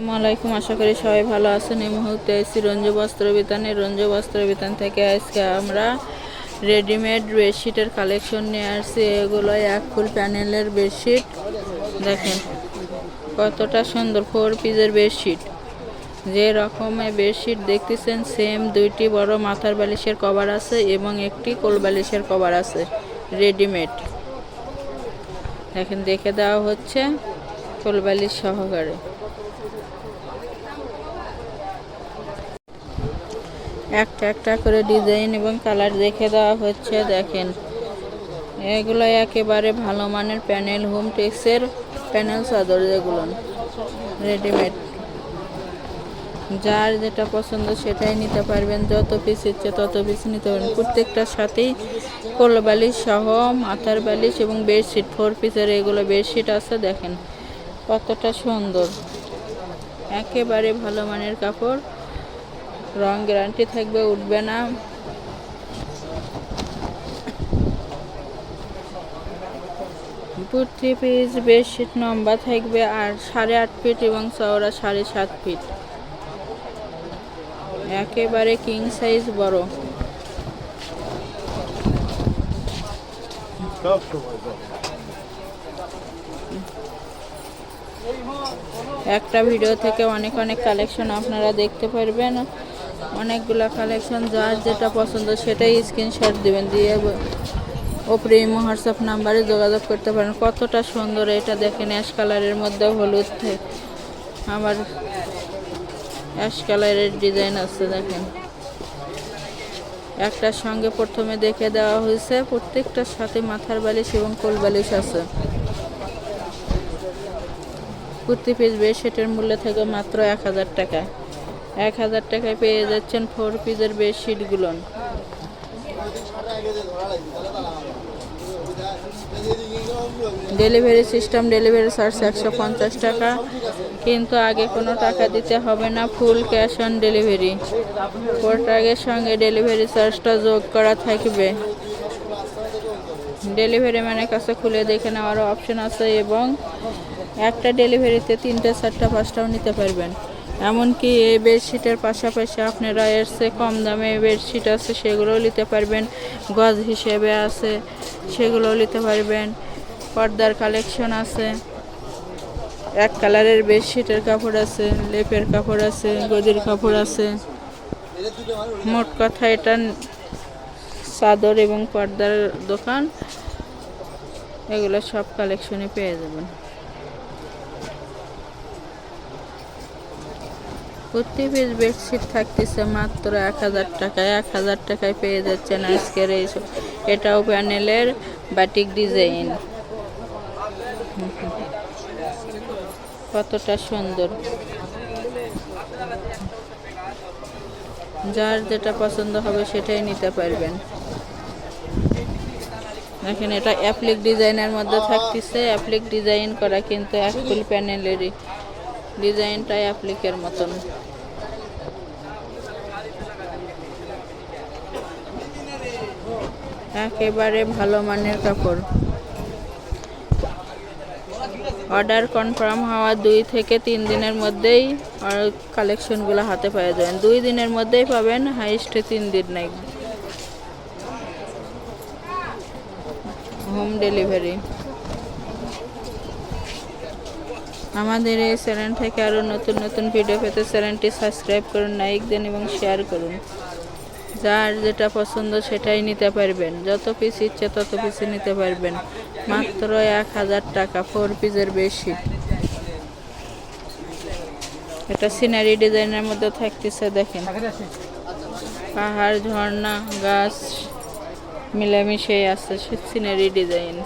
আসসালামু আলাইকুম, আশা করি সবাই ভালো আছেন। এই মুহূর্তে এসেছি রঞ্জ বস্ত্র বিতানে। রঞ্জ বস্ত্র বিতান থেকে আজকে আমরা রেডিমেড বেডশিটের কালেকশন নিয়ে আসছি। এগুলো এক ফুল প্যানেলের বেডশিট। দেখেন, কতটা সুন্দর ফোর পিসের বেডশিট। যে রকমের বেডশিট দেখতেছেন, সেম দুইটি বড় মাথার বালিশের কভার আছে এবং একটি কোল বালিশের কভার আছে, রেডিমেড। দেখেন, দেখে দেওয়া হচ্ছে কোল বালিশ সহকারে। একটা একটা করে ডিজাইন এবং কালার দেখে দেওয়া হচ্ছে, দেখেন। এগুলো একেবারে ভালো মানের প্যানেল হোম টেক্সের প্যানেল চাদর যেগুলো রেডিমেড যার যেটা পছন্দ সেটাই নিতে পারবেন, যত পিস ইচ্ছে তত পিস নিতে পারবেন। প্রত্যেকটার সাথেই কোল বালিশ সহ, মাথার বালিশ এবং বেডশিট ফোর পিসের এগুলো বেডশিট আছে, দেখেন। কতটা সুন্দর। একেবারে ভালো মানের কাপড়। রং গ্যারান্টি থাকবে, উঠবে না। প্রতি পিস বেডশিট লম্বা থাকবে, আর সাড়ে আট ফিট এবং চওড়া সাড়ে সাত ফিট একেবারে কিং সাইজ বড়। একটা ভিডিও থেকে অনেক অনেক কালেকশন আপনারা দেখতে পারবেন। অনেকগুলো কালেকশন যার যেটা পছন্দ সেটাই স্ক্রিনশট দিবেন, দিয়ে ওপরে হোয়াটসঅ্যাপ নাম্বারে যোগাযোগ করতে পারেন। কতটা সুন্দর এটা দেখেন অ্যাশ কালারের মধ্যে হলুদ আবার অ্যাশ কালারের ডিজাইন আছে, দেখেন। একটার সঙ্গে প্রথমে দেখে দেওয়া হয়েছে, প্রত্যেকটার সাথে মাথার বালিশ এবং কোল বালিশ আছে। কুর্তি পিস বেডশিটের মূল্য থেকে মাত্র এক হাজার টাকা। এক হাজার টাকায় পেয়ে যাচ্ছেন ফোর পিসের বেডশিটগুলো ডেলিভারি সিস্টেম ডেলিভারি চার্জ একশো পঞ্চাশ টাকা। কিন্তু আগে কোনো টাকা দিতে হবে না ফুল ক্যাশ অন ডেলিভারি প্রোডাক্টের সঙ্গে ডেলিভারি চার্জটা যোগ করা থাকবে। ডেলিভারি ম্যানের কাছে খুলে দেখে নেওয়ারও অপশন আছে এবং একটা ডেলিভারিতে তিনটে, চারটা, পাঁচটাও নিতে পারবেন। এমনকি এই বেডশিটের পাশাপাশি আপনারা এর চেয়ে কম দামে বেডশিট আছে, সেগুলোও নিতে পারবেন। গজ হিসেবে আছে, সেগুলোও নিতে পারবেন। পর্দার কালেকশন আছে। এক কালারের বেডশিটের কাপড় আছে, লেপের কাপড় আছে, গদির কাপড় আছে। মোট কথা, এটা চাদর এবং পর্দার দোকান। এগুলো সব কালেকশনে পেয়ে যাবেন। প্রতি পিস বেডশিট থাকতেছে মাত্র এক হাজার টাকায় এক হাজার টাকায় পেয়ে যাচ্ছেন আজকের এই এটাও প্যানেলের বাটিক ডিজাইন। কতটা সুন্দর। যার যেটা পছন্দ হবে সেটাই নিতে পারবেন। দেখেন এটা অ্যাপ্লিক ডিজাইনের মধ্যে থাকতেছে। অ্যাপ্লিক ডিজাইন করা কিন্তু এক ফুল প্যানেলেরই। ডিজাইনটা অ্যাপ্লিকের মতন। একেবারে ভালো মানের কাপড়। অর্ডার কনফার্ম হওয়া দুই থেকে তিন দিনের মধ্যেই কালেকশনগুলো হাতে পেয়ে যাবেন দুই দিনের মধ্যেই পাবেন হাইস্ট তিন দিন নাই। হোম ডেলিভারি আমাদের এই চ্যানেল থেকে আরও নতুন নতুন ভিডিও পেতে চ্যানেলটি সাবস্ক্রাইব করুন লাইক দেন এবং শেয়ার করুন। যার যেটা পছন্দ সেটাই নিতে পারবেন। যত পিস ইচ্ছে তত পিসে নিতে পারবেন। মাত্র এক হাজার টাকা ফোর পিসের বেশি। এটা সিনারি ডিজাইনের মধ্যে থাকতেছে, দেখেন। পাহাড়, ঝর্ণা, গাছ মিলামিশে আছে সিনারি ডিজাইন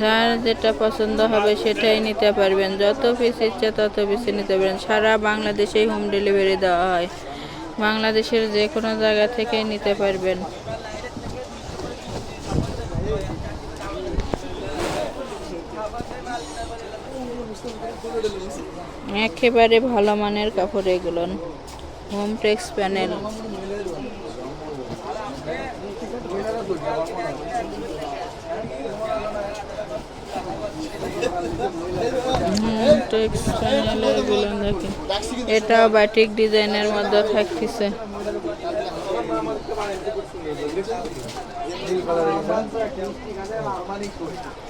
যার যেটা পছন্দ হবে সেটাই নিতে পারবেন। যত পিস ইচ্ছে তত পিস নিতে পারবেন। সারা বাংলাদেশেই হোম ডেলিভারি দেওয়া হয়। বাংলাদেশের যে কোনো জায়গা থেকে নিতে পারবেন। একেবারে ভালো মানের কাপড় এগুলো। Home text panel. টেক্সগুলো এটা বাটিক ডিজাইনের মধ্যে থাকতেছে।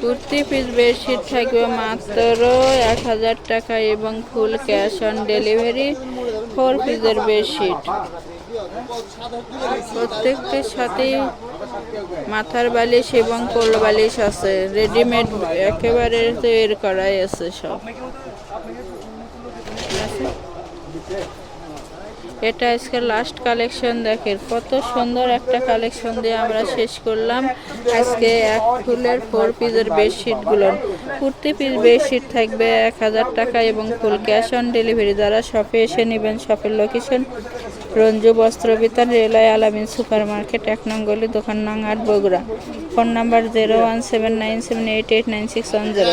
কুর্তি পিস বেডশিট থাকবে মাত্র এক হাজার টাকা এবং full cash on delivery four পিসের বেডশিট প্রত্যেকটির সাথেই মাথার বালিশ এবং কোল বালিশ আছে রেডিমেড একেবারে তৈরি করাই আছে সব আছে? এটা আজকে লাস্ট কালেকশন দেখেন কত সুন্দর একটা কালেকশন দিয়ে আমরা শেষ করলাম। আজকে এক ফুলের ফোর পিসের বেডশিটগুলো কুর্তি পিস বেডশিট থাকবে এক হাজার টাকা এবং ফুল ক্যাশ অন ডেলিভারি যারা শপে এসে নেবেন শপের location Ranju Bastra Bitan railway Alamin super market এক নং গলি, দোকান নং আট, Bogura. Phone number zero one seven nine seven eight eight nine six one zero